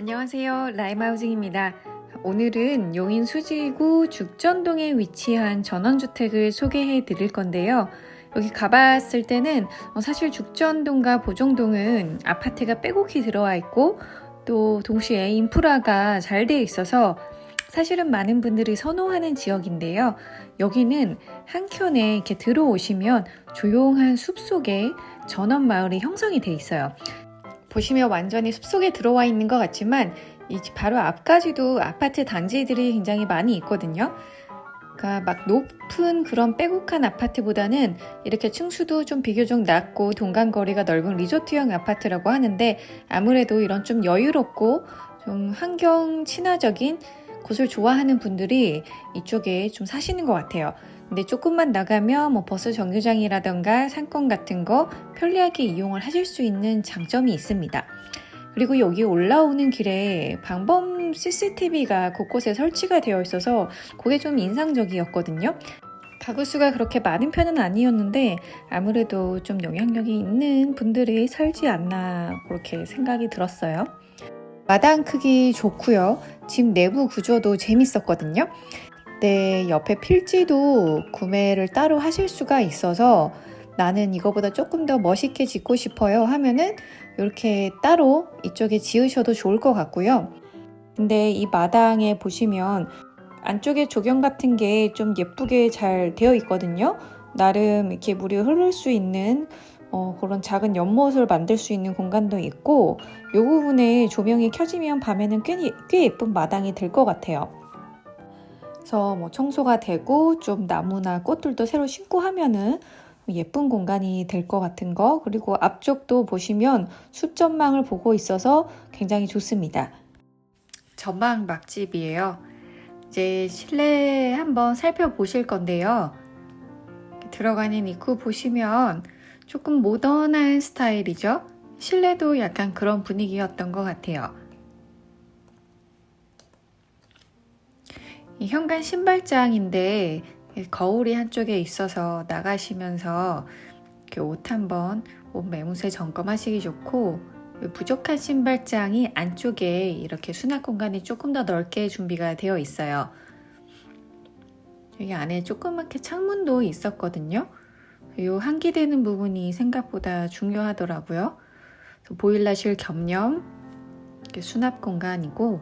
안녕하세요. 라임하우징입니다. 오늘은 용인 수지구 죽전동에 위치한 전원주택을 소개해 드릴 건데요. 여기 가봤을 때는 어, 사실 죽전동과 보정동은 아파트가 빼곡히 들어와 있고 또 동시에 인프라가 잘 되어 있어서 사실은 많은 분들이 선호하는 지역인데요. 여기는 한켠에 이렇게 들어오시면 조용한 숲 속에 전원 마을이 형성이 돼 있어요. 보시면 완전히 숲속에 들어와 있는 것 같지만 이 바로 앞까지도 아파트 단지들이 굉장히 많이 있거든요. 그러니까 막 높은 그런 빼곡한 아파트보다는 이렇게 층수도 좀 비교적 낮고 동간거리가 넓은 리조트형 아파트라고 하는데 아무래도 이런 좀 여유롭고 좀 환경 친화적인 곳을 좋아하는 분들이 이쪽에 좀 사시는 것 같아요. 근데 조금만 나가면 뭐 버스 정류장이라던가 상권 같은 거 편리하게 이용을 하실 수 있는 장점이 있습니다. 그리고 여기 올라오는 길에 방범 CCTV가 곳곳에 설치가 되어 있어서 그게 좀 인상적이었거든요. 가구 수가 그렇게 많은 편은 아니었는데 아무래도 좀 영향력이 있는 분들이 살지 않나 그렇게 생각이 들었어요. 마당 크기 좋고요. 집 내부 구조도 재밌었거든요. 네, 옆에 필지도 구매를 따로 하실 수가 있어서 나는 이거보다 조금 더 멋있게 짓고 싶어요 하면은 이렇게 따로 이쪽에 지으셔도 좋을 것 같고요. 근데 이 마당에 보시면 안쪽에 조경 같은 게 좀 예쁘게 잘 되어 있거든요. 나름 이렇게 물이 흐를 수 있는 어, 그런 작은 연못을 만들 수 있는 공간도 있고 이 부분에 조명이 켜지면 밤에는 꽤, 꽤 예쁜 마당이 될 것 같아요. 그래서 뭐 청소가 되고 좀 나무나 꽃들도 새로 심고 하면은 예쁜 공간이 될 것 같은 거 그리고 앞쪽도 보시면 숲전망을 보고 있어서 굉장히 좋습니다. 전망 막집이에요. 이제 실내 한번 살펴보실 건데요. 들어가는 입구 보시면 조금 모던한 스타일이죠. 실내도 약간 그런 분위기였던 것 같아요. 현관 신발장인데 거울이 한쪽에 있어서 나가시면서 옷 한번 옷 매무새 점검하시기 좋고 부족한 신발장이 안쪽에 이렇게 수납 공간이 조금 더 넓게 준비가 되어 있어요. 여기 안에 조그맣게 창문도 있었거든요. 이 환기되는 부분이 생각보다 중요하더라고요. 보일러실 겸념 수납 공간이고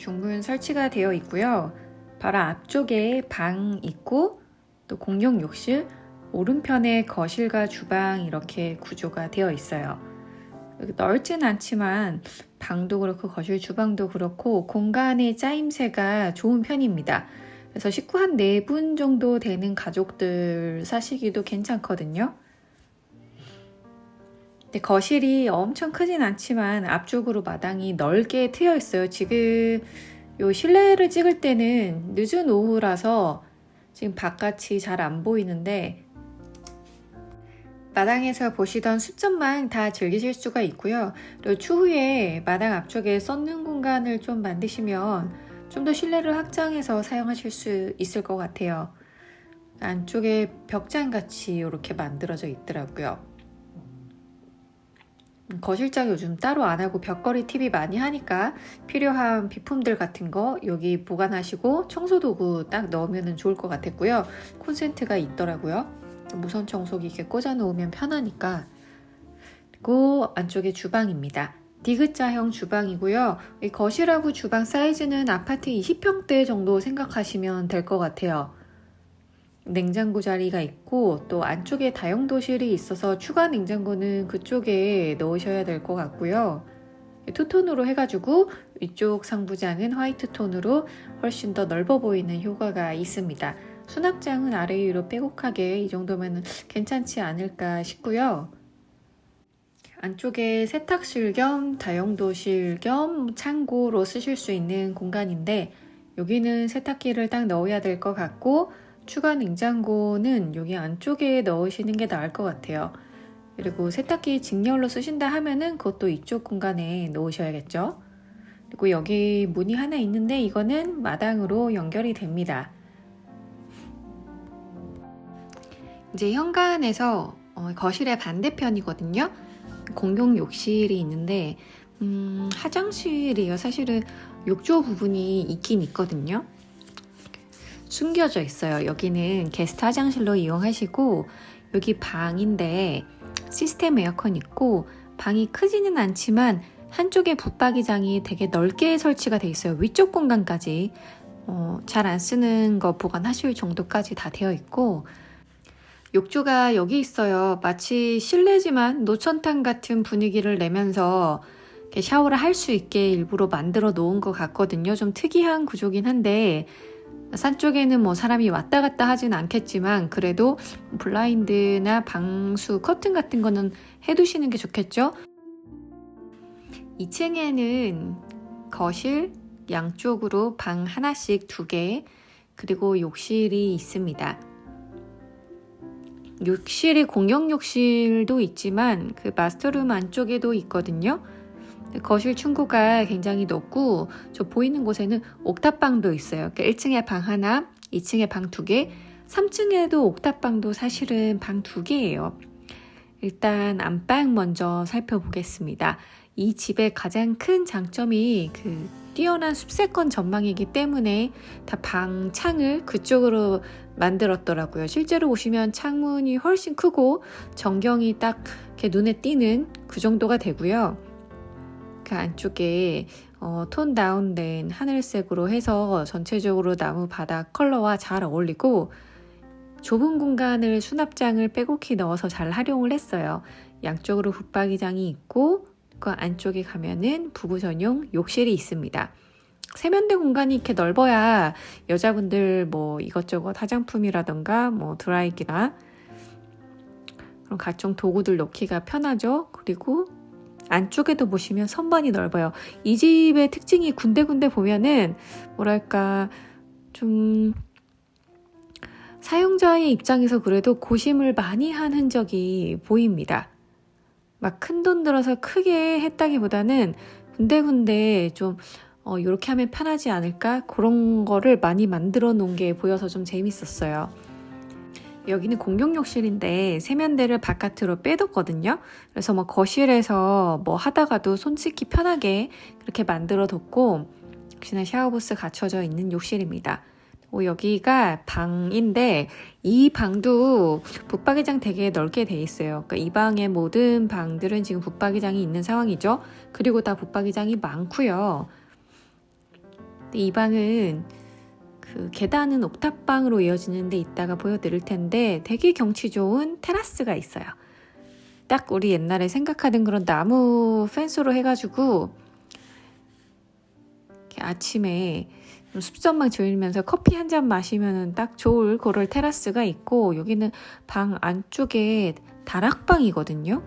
중문 설치가 되어 있고요. 바로 앞쪽에 방 있고 또 공용 욕실, 오른편에 거실과 주방 이렇게 구조가 되어 있어요. 넓진 않지만 방도 그렇고 거실 주방도 그렇고 공간의 짜임새가 좋은 편입니다. 그래서 식구 한 4분 정도 되는 가족들 사시기도 괜찮거든요. 근데 거실이 엄청 크진 않지만 앞쪽으로 마당이 넓게 트여 있어요. 지금 요 실내를 찍을 때는 늦은 오후라서 지금 바깥이 잘 안 보이는데 마당에서 보시던 숲전망 다 즐기실 수가 있고요. 그리고 추후에 마당 앞쪽에 썬는 공간을 좀 만드시면 좀 더 실내를 확장해서 사용하실 수 있을 것 같아요. 안쪽에 벽장 같이 이렇게 만들어져 있더라고요. 거실장 요즘 따로 안 하고 벽걸이 TV 많이 하니까 필요한 비품들 같은 거 여기 보관하시고 청소도구 딱 넣으면 좋을 것 같았고요. 콘센트가 있더라고요. 무선 청소기 이렇게 꽂아 놓으면 편하니까. 그리고 안쪽에 주방입니다. 디귿자형 주방이고요. 이 거실하고 주방 사이즈는 아파트 20평대 정도 생각하시면 될 것 같아요. 냉장고 자리가 있고 또 안쪽에 다용도실이 있어서 추가 냉장고는 그쪽에 넣으셔야 될 것 같고요. 투톤으로 해가지고 위쪽 상부장은 화이트 톤으로 훨씬 더 넓어 보이는 효과가 있습니다. 수납장은 아래 위로 빼곡하게 이 정도면 괜찮지 않을까 싶고요. 안쪽에 세탁실 겸 다용도실 겸 창고로 쓰실 수 있는 공간인데 여기는 세탁기를 딱 넣어야 될 것 같고 추가 냉장고는 여기 안쪽에 넣으시는 게 나을 것 같아요. 그리고 세탁기 직렬로 쓰신다 하면은 그것도 이쪽 공간에 넣으셔야겠죠. 그리고 여기 문이 하나 있는데 이거는 마당으로 연결이 됩니다. 이제 현관에서 어, 거실의 반대편이거든요. 공용 욕실이 있는데 음, 화장실이요. 사실은 욕조 부분이 있긴 있거든요. 숨겨져 있어요. 여기는 게스트 화장실로 이용하시고 여기 방인데 시스템 에어컨 있고 방이 크지는 않지만 한쪽에 붙박이장이 되게 넓게 설치가 돼 있어요. 위쪽 공간까지 어, 잘 안 쓰는 거 보관하실 정도까지 다 되어 있고 욕조가 여기 있어요. 마치 실내지만 노천탕 같은 분위기를 내면서 샤워를 할 수 있게 일부러 만들어 놓은 것 같거든요. 좀 특이한 구조긴 한데 산 쪽에는 뭐 사람이 왔다 갔다 하진 않겠지만 그래도 블라인드나 방수 커튼 같은 거는 해두시는 게 좋겠죠. 2층에는 거실 양쪽으로 방 하나씩 두 개, 그리고 욕실이 있습니다. 욕실이 공용 욕실도 있지만 그 마스터룸 안쪽에도 있거든요. 거실 충고가 굉장히 높고 저 보이는 곳에는 옥탑방도 있어요. 그러니까 1층에 방 하나, 2층에 방 두 개, 3층에도 옥탑방도 사실은 방 두 개예요. 일단 안방 먼저 살펴보겠습니다. 이 집의 가장 큰 장점이 그 뛰어난 숲세권 전망이기 때문에 다 방 창을 그쪽으로 만들었더라고요. 실제로 보시면 창문이 훨씬 크고 전경이 딱 이렇게 눈에 띄는 그 정도가 되고요. 그 안쪽에 어, 톤 다운된 하늘색으로 해서 전체적으로 나무 바닥 컬러와 잘 어울리고 좁은 공간을 수납장을 빼곡히 넣어서 잘 활용을 했어요. 양쪽으로 붙박이장이 있고 그 안쪽에 가면은 부부 전용 욕실이 있습니다. 세면대 공간이 이렇게 넓어야 여자분들 뭐 이것저것 화장품이라던가 뭐 드라이기나 그런 각종 도구들 놓기가 편하죠. 그리고 안쪽에도 보시면 선반이 넓어요. 이 집의 특징이 군데군데 보면은 뭐랄까 좀 사용자의 입장에서 그래도 고심을 많이 한 흔적이 보입니다. 막 큰 돈 들어서 크게 했다기보다는 군데군데 좀 어, 이렇게 하면 편하지 않을까? 그런 거를 많이 만들어 놓은 게 보여서 좀 재밌었어요. 여기는 공용 욕실인데 세면대를 바깥으로 빼뒀거든요. 그래서 뭐 거실에서 뭐 하다가도 손 씻기 편하게 그렇게 만들어 뒀고 역시나 샤워부스 갖춰져 있는 욕실입니다. 오, 여기가 방인데 이 방도 붙박이장 되게 넓게 돼 있어요. 그러니까 이 방의 모든 방들은 지금 붙박이장이 있는 상황이죠. 그리고 다 붙박이장이 많고요. 이 방은 그 계단은 옥탑방으로 이어지는 데 있다가 보여드릴 텐데 되게 경치 좋은 테라스가 있어요. 딱 우리 옛날에 생각하던 그런 나무 펜스로 해가지고 아침에 숲전망 조이면서 커피 한 잔 마시면 딱 좋을 그럴 테라스가 있고 여기는 방 안쪽에 다락방이거든요.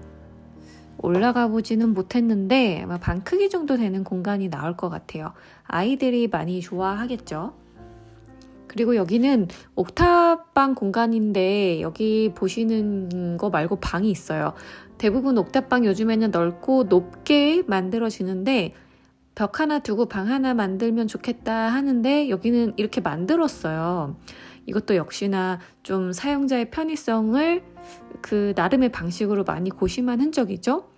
올라가 보지는 못했는데 아마 방 크기 정도 되는 공간이 나올 것 같아요. 아이들이 많이 좋아하겠죠. 그리고 여기는 옥탑방 공간인데 여기 보시는 거 말고 방이 있어요. 대부분 옥탑방 요즘에는 넓고 높게 만들어지는데 벽 하나 두고 방 하나 만들면 좋겠다 하는데 여기는 이렇게 만들었어요. 이것도 역시나 좀 사용자의 편의성을 그 나름의 방식으로 많이 고심한 흔적이죠.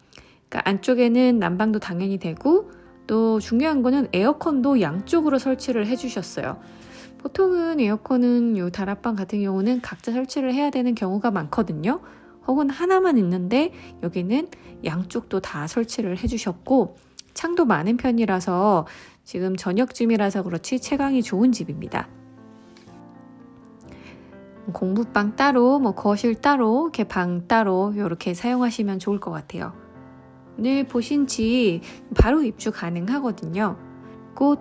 그러니까 안쪽에는 난방도 당연히 되고 또 중요한 거는 에어컨도 양쪽으로 설치를 해주셨어요. 보통은 에어컨은 요 다락방 같은 경우는 각자 설치를 해야 되는 경우가 많거든요. 혹은 하나만 있는데 여기는 양쪽도 다 설치를 해주셨고 창도 많은 편이라서 지금 저녁쯤이라서 그렇지 채광이 좋은 집입니다. 공부방 따로, 뭐 거실 따로, 이렇게 방 따로 이렇게 사용하시면 좋을 것 같아요. 오늘 보신 집 바로 입주 가능하거든요.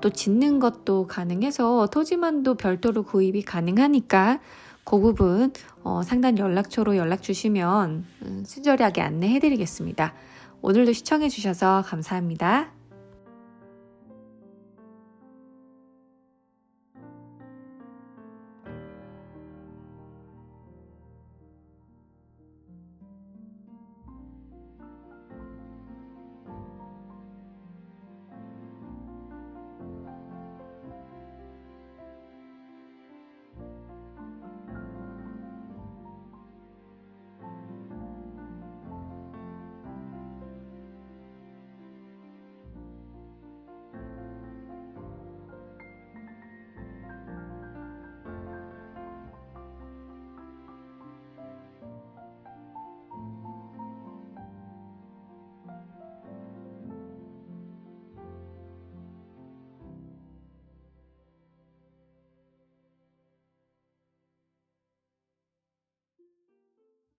또 짓는 것도 가능해서 토지만도 별도로 구입이 가능하니까 그 부분 어, 상단 연락처로 연락 주시면 음, 친절하게 안내해 드리겠습니다. 오늘도 시청해 주셔서 감사합니다.